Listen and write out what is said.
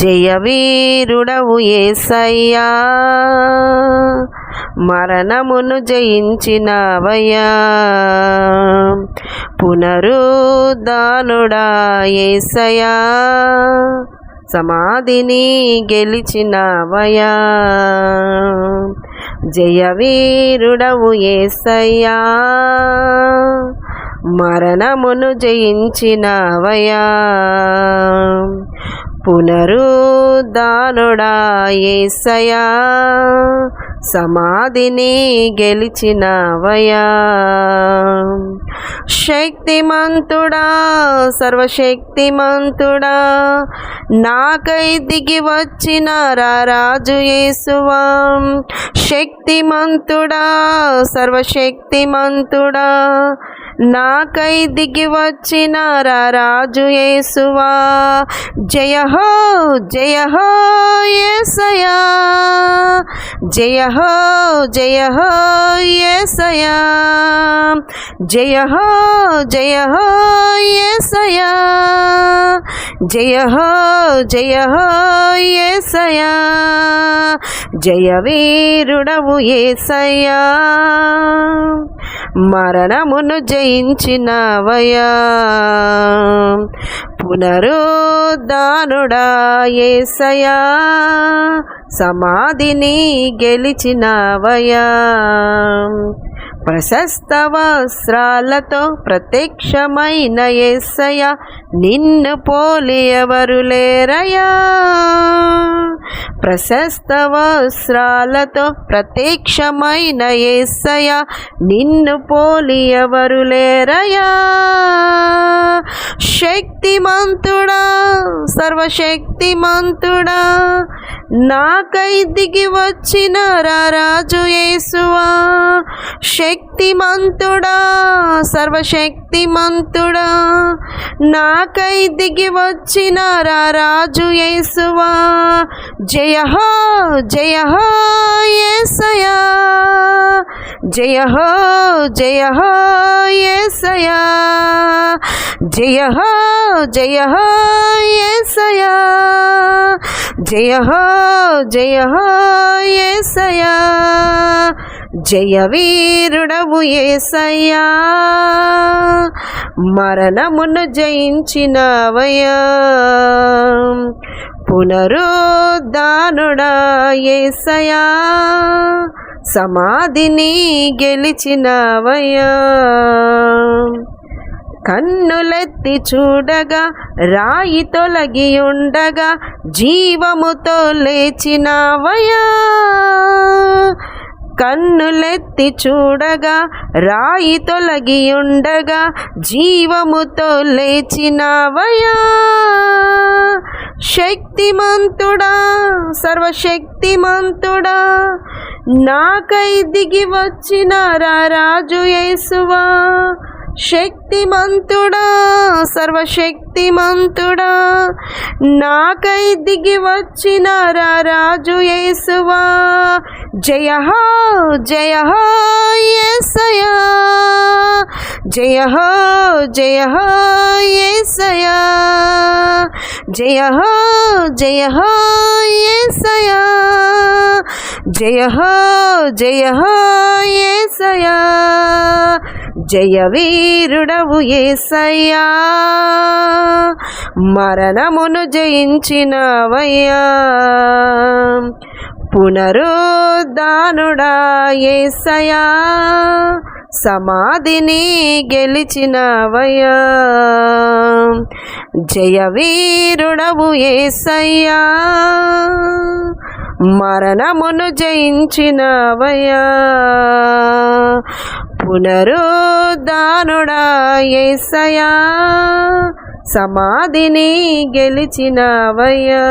జయవీరుడవు ఏసయ్యా మరణమును జయించినవయ్యా. పునరుద్ధానుడా ఏసయ్యా సమాధిని గెలిచినవయా జయవీరుడవు ఏసయ్యా మరణమును జయించినవయా పునరుద్ధానుడా ఏసయా? సమాధిని గెలిచినవయా? శక్తిమంతుడా సర్వశక్తిమంతుడా నాకై దిగి వచ్చిన రాజు యేసువా. శక్తిమంతుడా సర్వశక్తిమంతుడా నాకై దిగి వచ్చిన రాజు యేసువా జయ హో జయ హో యేసయా జయ హో జయ హో యేసయా జయ హో జయ హో యేసయా జయ హో జయ హో యేసయా జయ వీరుడవు ఏసయ్యా. మరణమును జయించినవయా పునరుద్ధానుడా ఏసయా సమాధిని గెలిచినవయా ప్రశస్త వస్త్రాలతో ప్రత్యక్షమైన ఎస్సయ నిన్ను పోలి ఎవరు లేరయా ప్రశస్త వస్త్రాలతో ప్రత్యక్షమైన ఏసయ నిన్ను పోలి ఎవరు లేరయా శక్తిమంతుడా సర్వశక్తిమంతుడా నాకై దిగి వచ్చిన రాజు యేసువా శక్తిమంతుడా సర్వశక్తిమంతుడా నాకై దిగి వచ్చిన రాజు యేసువా జయ హో జయ హో యేసయా జయ హో జయ హో యేసయా జయ జయ జయ హో జయ హో జయ వీరుడవు ఏసయ్యా మరణమును జయించినవయ్యా పునరుద్ధానుడా ఏసయా. సమాధిని గెలిచినవయ్యా కన్నులెత్తి చూడగా రాయి తొలగి ఉండగా జీవముతో లేచినావయా కన్నులెత్తి చూడగా రాయి తొలగి ఉండగా జీవముతో లేచినావయా శక్తిమంతుడా సర్వశక్తిమంతుడా నాకై దిగి వచ్చిన రాజు యేసువా? శక్తిమంతుడా సర్వశక్తిమంతుడా. నాకై దిగి వచ్చిన రాజు యేసువా. జయ జయ ఏసయా జయ జయ ఏసయా జయ జయ ఏసయా జయ జయ ఏసయా జయ వీరుడవు ఏసయ్యా. మరణమును జయించినవయ్యా. పునరుద్ధానుడా ఏసయా సమాధిని గెలిచినవయ్యా. జయ వీరుడవు ఏసయ్యా. మరణమును జయించినవయ్యా. పునరుద్ధానుడా ఏసయా? సమాధిని గెలిచినవయ్యా.